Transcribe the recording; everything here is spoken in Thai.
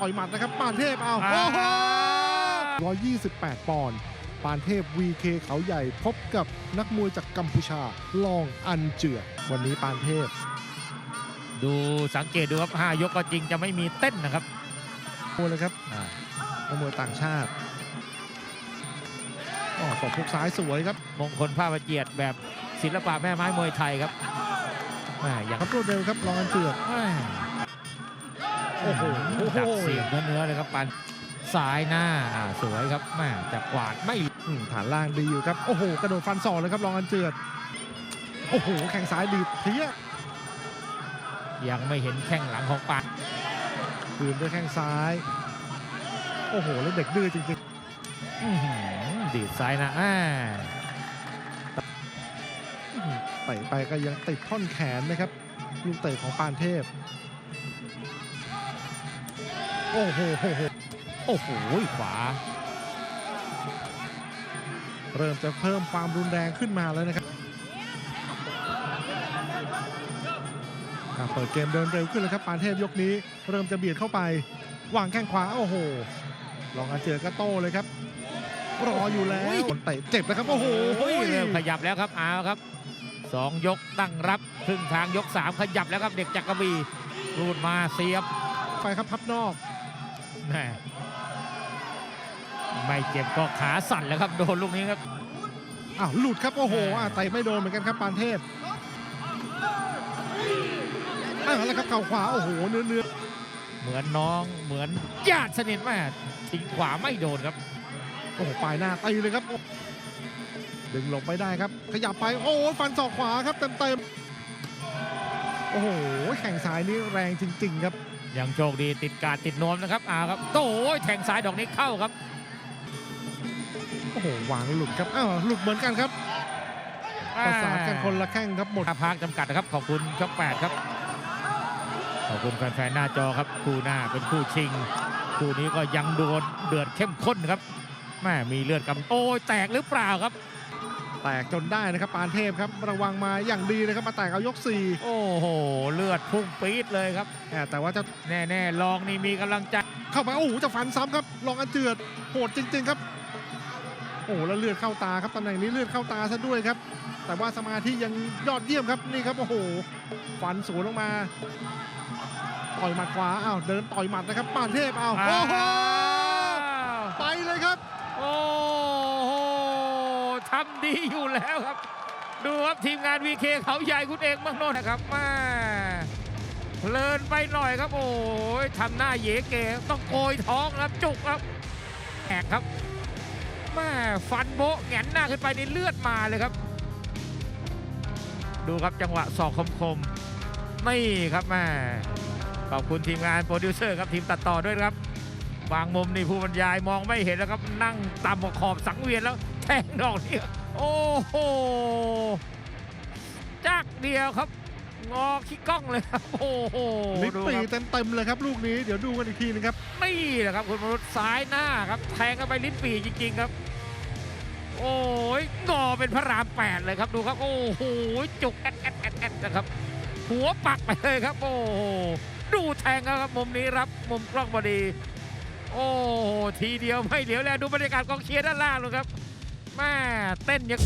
ต่อยหมัดนะครับปานเทพเอาอ่าโอ้โห128 ปอนด์ปานเทพ VK เขาใหญ่พบกับนักมวยจากกัมพูชาลองอันเจือวันนี้ปานเทพ ดูสังเกตดูครับห้ายกก็จริงจะไม่มีเต้นนะครับโอ้เลยครับอ่านักมวยต่างชาติอ๋อตบพุกซ้ายสวยครับ มงคลผ้าประเจียดแบบศิลปะแม่ไม้มวยไทยครับแม่อย่างครับรวดเร็วครับลองอันเจือแม่ โอ้โหโอ้โหจับเสียบเนื้อๆเลยครับปันซ้ายหน้าอ่าสวยครับแม่จับกวาดไม่อืมฐานล่างดีอยู่ครับโอ้โหกระโดดฟันศอกเลยครับลองอันเจือดโอ้โหแข้งซ้ายดีดเพี้ยยังไม่เห็นแข้งหลังของปานคืนด้วยแข้งซ้าย โอ้โหแล้วเด็กดื้อจริงอื้อหือดีดซ้ายหนะอ่าๆอื้อหือเตะไปก็ยังติดท่อนแขนนะครับ ลูกเตะของปานเทพ โอ้โหโหโหโอ้โหขวา เริ่มจะเพิ่มความรุนแรงขึ้นมาแล้วนะครับอะเปิดเกมเดินเร็วขึ้นเลยครับปานเทพยกนี้ เริ่มจะเบียดเข้าไปวางแข้งขวา โอ้โห ลองอันเจอก็โต้เลยครับ รออยู่แล้วเตะเจ็บนะครับ โอ้โหโอ้ยเริ่มขยับแล้วครับเอาครับสองยกตั้งรับครึ่งทางยกสามขยับแล้วครับเด็กจักรบีรูดมาเสียบ ไปครับพับนอก แม่ไม่เจ็บก็ขาสั่นแล้วครับโดนลูกนี้ครับอ้าวหลุดครับโอ้โหอ่าอะเตะไม่โดนเหมือนกันครับปานเทพอ้าวแล้วครับเข่าขวาโอ้โหเนื้อเนื้อเหมือนน้องเหมือนญาติสนิทแม่ทิ้งขวาไม่โดนครับโอ้โหปลายหน้าตีเลยครับ ดึงหลบไปได้ครับ ขยับไปโอ้โหฟันศอกขวาครับเต็มเต็มๆโอ้โหแข่งซ้ายนี่แรงจริง ๆ ครับ ยังโชคดีติดการดติดนวมนะครับเอาครับโอ้ยแทงซ้ายดอกนี้เข้าครับโอ้โหวางหลุดครับอ้าวหลุดเหมือนกันครับประสานกันคนละแข้งครับหมดท่าพักจำกัดนะครับ ขอบคุณช่องแปดครับ ขอบคุณแฟนๆหน้าจอครับ คู่หน้าเป็นคู่ชิง คู่นี้ก็ยังโดนเดือดเข้มข้นครับแม่มีเลือดกำโอ้ยแตกหรือเปล่าครับ แตกจนได้นะครับปานเทพครับระวังมาอย่างดีนะครับมาแตกเอายก4ี่โอ้โห เลือดพุ่งปี๊ดเลยครับแหมแต่ว่าจะแน่ๆลองนี่มีกำลังใจเข้าไปโอ้โหจะฟันซ้ำครับลองอันเจือดโหดจริง ๆครับ โอ้โหแล้วเลือดเข้าตาครับตำแหน่งนี้เลือดเข้าตาซะด้วยครับ แต่ว่าสมาธิยังยอดเยี่ยมครับนี่ครับโอ้โหฟันสวนลงมา ต่อยหมัดขวาอ้าวเดินต่อยหมัดนะครับปานเทพอ้าวโอ้โห ไปเลยครับ โอ้โหทำ ดีอยู่แล้วครับ ดูครับทีมงานวีเคเขาใหญ่คุณเอกมังโนนนะครับมาเพลินไปหน่อยครับโอ้ยทำหน้าเยเก๋ต้องโกยท้องครับจุกครับแอกครับแม่ฟันโบะแหงนหน้าขึ้นไปในเลือดมาเลยครับ ดูครับจังหวะศอกคมๆนี่ครับแม่ขอบคุณทีมงานโปรดิวเซอร์ครับทีมตัดต่อด้วยครับบางมุมนี่ผู้บรรยายมองไม่เห็นแล้วครับนั่งต่ำขอบสังเวียนแล้วแทงดอกนี้ โอ้โหจักเดียวครับ งอขี้ก้องเลยครับโอ้โหลิ้นดูปีครับเต็มๆเลยครับลูกนี้เดี๋ยวดูกันอีกทีนึงครับนี่แหละครับคุณมนุษย์ซ้ายหน้าครับ แทงเข้าไปลิ้นปีจริงๆครับ โอ้ยงอเป็นพระรามแปดเลยครับดูครับ โอ้โหจุกแอดแอดแอดแอดนะครับ หัวปักไปเลยครับ โอ้โหดูแทงครับมุมนี้รับมุมกล้องพอดี โอ้โหทีเดียวไม่เหลียวแลดูบรรยากาศกองเชียร์ด้านล่างเลยครับ แม่เต้นยัง